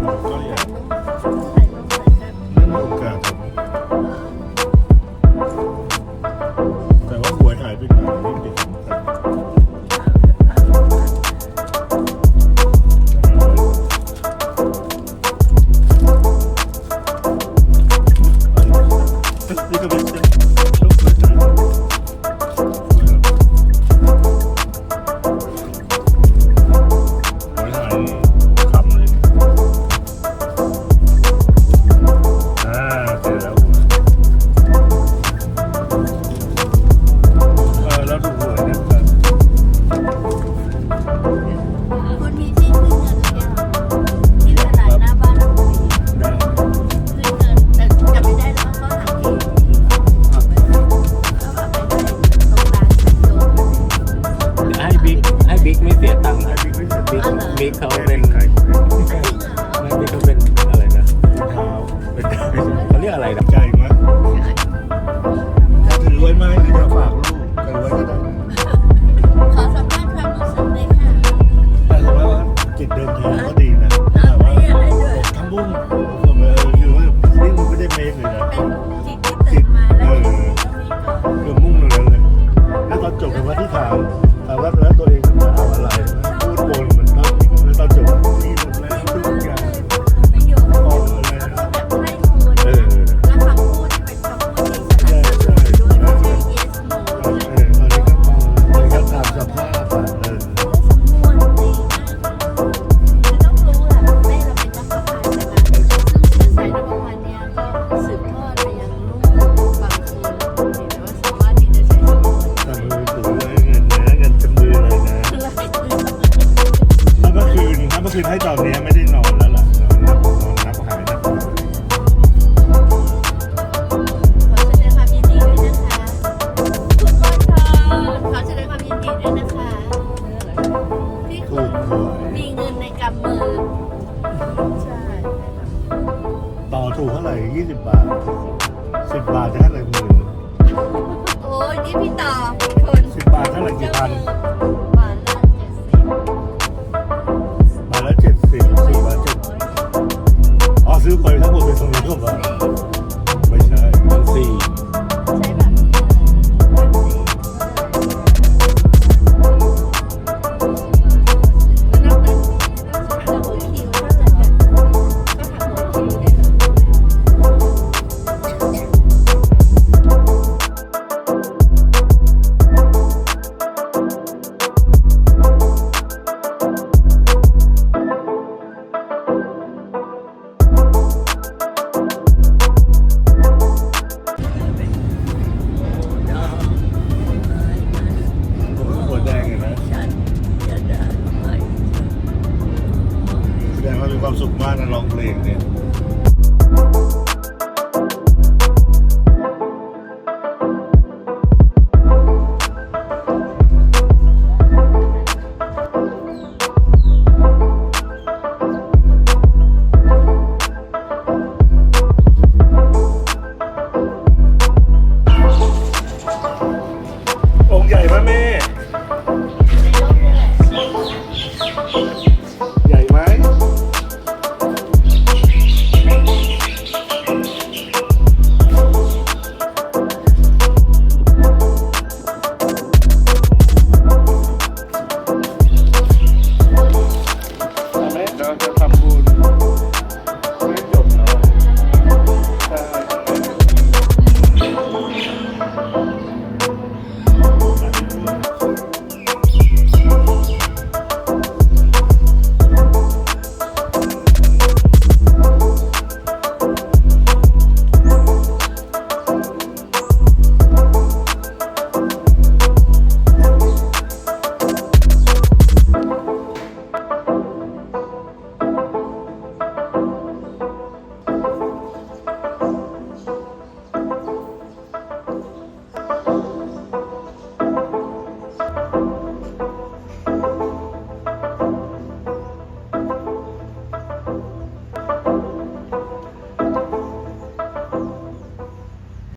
Thank you. later. Okay, mate. คือให้ตอนนี้ไม่ได้นอนแล้วล่ะนอนนับหายนับขอแสดงความยิดีด้วยนะคะคุณบอลทองขอแสดงความยินดีด้วยนะคะที่คุณมีเงินในกำมือใช่ต่อถูกเท่าไหร่ยี่สิบบาทสิบบาทจะเท่าไหร่หมื่นโอ้ยนี่พี่ต่อคนสิบบาทเท่าไหร่กี่พัน ลงเนี่ยองใหญ่มะแม่